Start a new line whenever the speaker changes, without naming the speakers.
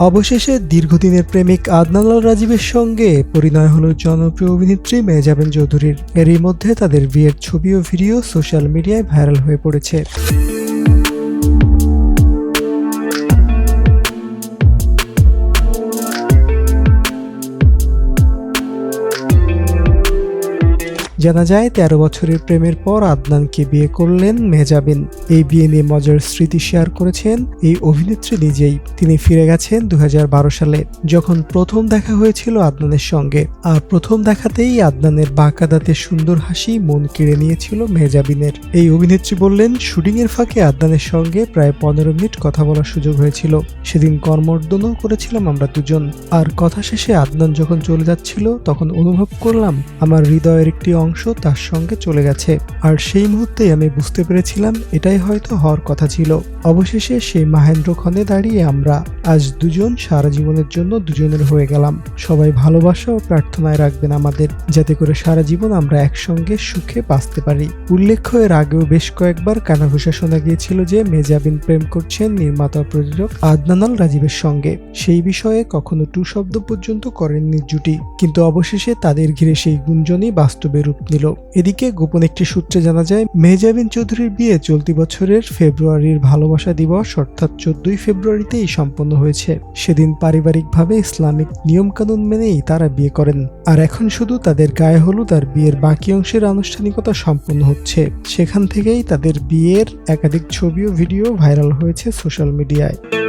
অবশেষে দীর্ঘদিনের প্রেমিক আদনালাল রাজীবের সঙ্গে পরিণয় হল জনপ্রিয় অভিনেত্রী মেজাবেন চৌধুরীর। এরই মধ্যে তাদের বিয়ের ছবি ও ভিডিও সোশ্যাল মিডিয়ায় ভাইরাল হয়ে পড়েছে। জানা যায়, তেরো বছরের প্রেমের পর আদনানকে বিয়ে করলেন মেহজাবিন। এই বিয়ে নিয়ে মজার স্মৃতি শেয়ার করেছেন এই অভিনেত্রী নিজেই। তিনি ফিরে গেছেন দু হাজার বারো সালে, যখন প্রথম দেখা হয়েছিল আদনানের সঙ্গে। আর প্রথম দেখাতেই আদনানের বাঁকা দাঁতে সুন্দর হাসি মন কেড়ে নিয়েছিল মেহজাবিনের। এই অভিনেত্রী বললেন শুটিং এর ফাঁকে আদনানের সঙ্গে প্রায় পনেরো মিনিট কথা বলার সুযোগ হয়েছিল। সেদিন কর্মর্দনও করেছিলাম আমরা দুজন। আর কথা শেষে আদনান যখন চলে যাচ্ছিল, তখন অনুভব করলাম, আমার হৃদয়ের একটি অংশ তার সঙ্গে চলে গেছে। আর সেই মুহূর্তেই আমি বুঝতে পেরেছিলাম, এটাই হয়তো হওয়ার কথা ছিল। অবশেষে সেই মাহেন্দ্র ক্ষণে দাঁড়িয়ে আমরা আজ দুজন সারা জীবনের জন্য দুজনের হয়ে গেলাম। সবাই ভালোবাসা ও প্রার্থনায় রাখবেন আমাদের, যাতে করে সারা জীবন আমরা একসঙ্গে সুখে বাঁচতে পারি। উল্লেখ্য, এর আগেও বেশ কয়েকবার কানাঘুষা শোনা গিয়েছিল যে মেজাবিন প্রেম করছেন নির্মাতা প্রযোজক আদনানাল রাজীবের সঙ্গে। সেই বিষয়ে কখনো টু শব্দ পর্যন্ত করেননি জুটি। কিন্তু অবশেষে তাদের ঘিরে সেই গুঞ্জনই বাস্তবে রূপ নিল এদিকে গোপন একটি সূত্রে জানা যায়, মেহজাবিন চৌধুরীর বিয়ে চলতি বছরের ফেব্রুয়ারির ভালোবাসা দিবস, অর্থাৎ চোদ্দই ফেব্রুয়ারিতেই সম্পন্ন হয়েছে। সেদিন পারিবারিকভাবে ইসলামিক নিয়মকানুন মেনেই তারা বিয়ে করেন। আর এখন শুধু তাদের গায়ে হলুদ আর বিয়ের বাকি অংশের আনুষ্ঠানিকতা সম্পন্ন হচ্ছে। সেখান থেকেই তাদের বিয়ের একাধিক ছবি ও ভিডিও ভাইরাল হয়েছে সোশ্যাল মিডিয়ায়।